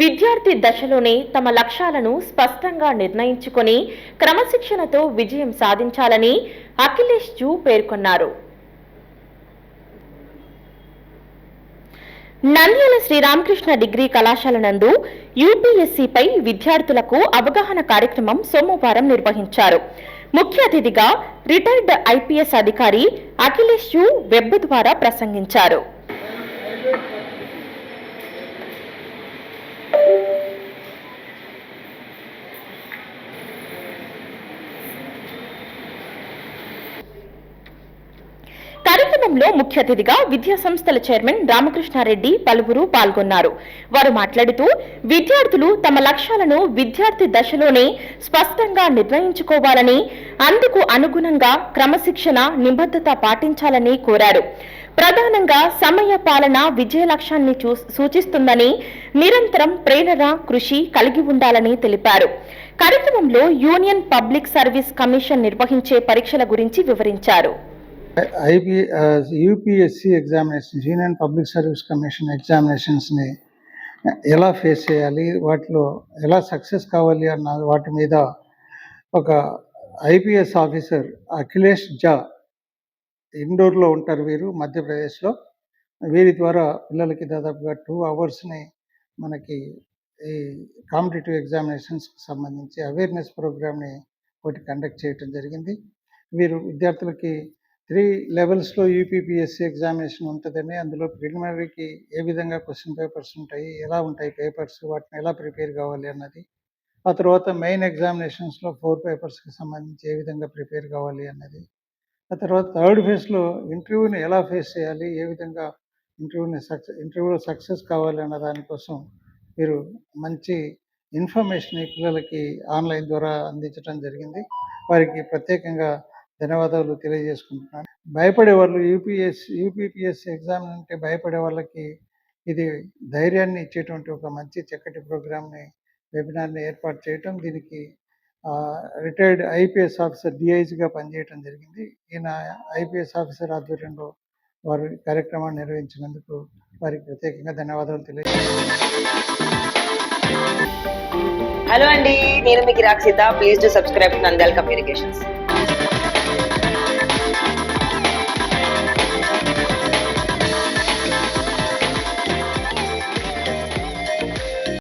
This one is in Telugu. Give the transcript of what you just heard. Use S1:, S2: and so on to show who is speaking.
S1: విద్యార్థి దశలోనే తమ లక్ష్యాలను స్పష్టంగా నిర్ణయించుకొని క్రమశిక్షణతో విజయం సాధించాలని అఖిలేష్ జూ పేర్కొన్నారు. నంద్యాల శ్రీరామకృష్ణ డిగ్రీ కళాశాల నందు యూపీఎస్సీపై విద్యార్థులకు అవగాహన కార్యక్రమం సోమవారం నిర్వహించారు. ముఖ్య అతిథిగా రిటైర్డ్ ఐపీఎస్ అధికారి అఖిలేష్ జూ వెబ్ ద్వారా ప్రసంగించారు. కార్యక్రమంలో ముఖ్య అతిథిగా విద్యా సంస్థల చైర్మన్ రామకృష్ణారెడ్డి పలువురు పాల్గొన్నారు. వారు మాట్లాడుతూ విద్యార్థులు తమ లక్ష్యాలను విద్యార్థి దశలోనే స్పష్టంగా నిర్ణయించుకోవాలని అందుకు అనుగుణంగా క్రమశిక్షణ నిబద్ధత పాటించాలని కోరారు. ప్రధానంగా సమయ పాలన విజయ లక్ష్యాన్ని చూ- సూచిస్తుందని నిరంతరం ప్రేరణ కృషి కలిగి ఉండాలని తెలిపారు. కార్యక్రమంలో యూనియన్ పబ్లిక్ సర్వీస్ కమిషన్ నిర్వహించే పరీక్షల గురించి వివరించారు.
S2: IP UPSC examinations union public service commission ఎగ్జామినేషన్స్ని ఎలా ఫేస్ చేయాలి వాటిలో ఎలా సక్సెస్ కావాలి అన్న వాటి మీద ఒక ఐపీఎస్ ఆఫీసర్ అఖిలేష్ జా ఇండోర్లో ఉంటారు వీరు మధ్యప్రదేశ్లో. వీరి ద్వారా పిల్లలకి దాదాపుగా టూ అవర్స్ని మనకి ఈ కాంపిటేటివ్ ఎగ్జామినేషన్స్కి సంబంధించి అవేర్నెస్ ప్రోగ్రామ్ని ఒకటి కండక్ట్ చేయటం జరిగింది. వీరు విద్యార్థులకి త్రీ లెవెల్స్లో యూపీపీఎస్సీ ఎగ్జామినేషన్ ఉంటుందని అందులో ప్రిలిమినరీకి ఏ విధంగా క్వశ్చన్ పేపర్స్ ఉంటాయి ఎలా ఉంటాయి పేపర్స్ వాటిని ఎలా ప్రిపేర్ కావాలి అన్నది ఆ తర్వాత మెయిన్ ఎగ్జామినేషన్స్లో ఫోర్ పేపర్స్కి సంబంధించి ఏ విధంగా ప్రిపేర్ కావాలి అన్నది ఆ తర్వాత థర్డ్ ఫేజ్లో ఇంటర్వ్యూని ఎలా ఫేస్ చేయాలి ఏ విధంగా ఇంటర్వ్యూని సక్సెస్ ఇంటర్వ్యూలో సక్సెస్ కావాలి అన్న దానికోసం మీరు మంచి ఇన్ఫర్మేషన్ పిల్లలకి ఆన్లైన్ ద్వారా అందించడం జరిగింది. వారికి ప్రత్యేకంగా ధన్యవాదాలు తెలియజేసుకుంటున్నాను. భయపడే వాళ్ళు యూపీఎస్ యూపీపీఎస్ ఎగ్జామ్ అంటే భయపడే వాళ్ళకి ఇది ధైర్యాన్ని ఇచ్చేటువంటి ఒక మంచి చక్కటి ప్రోగ్రామ్ని వెబినార్ని ఏర్పాటు చేయటం దీనికి రిటైర్డ్ ఐపీఎస్ ఆఫీసర్ డిఐజీగా పనిచేయటం జరిగింది. ఈయన ఐపీఎస్ ఆఫీసర్ ఆధ్వర్యంలో వారు కార్యక్రమాన్ని నిర్వహించినందుకు వారికి ప్రత్యేకంగా ధన్యవాదాలు తెలియజేస్తున్నాను
S3: హలో అండి నేను మీకు Rakshita please to subscribe Nandal communications.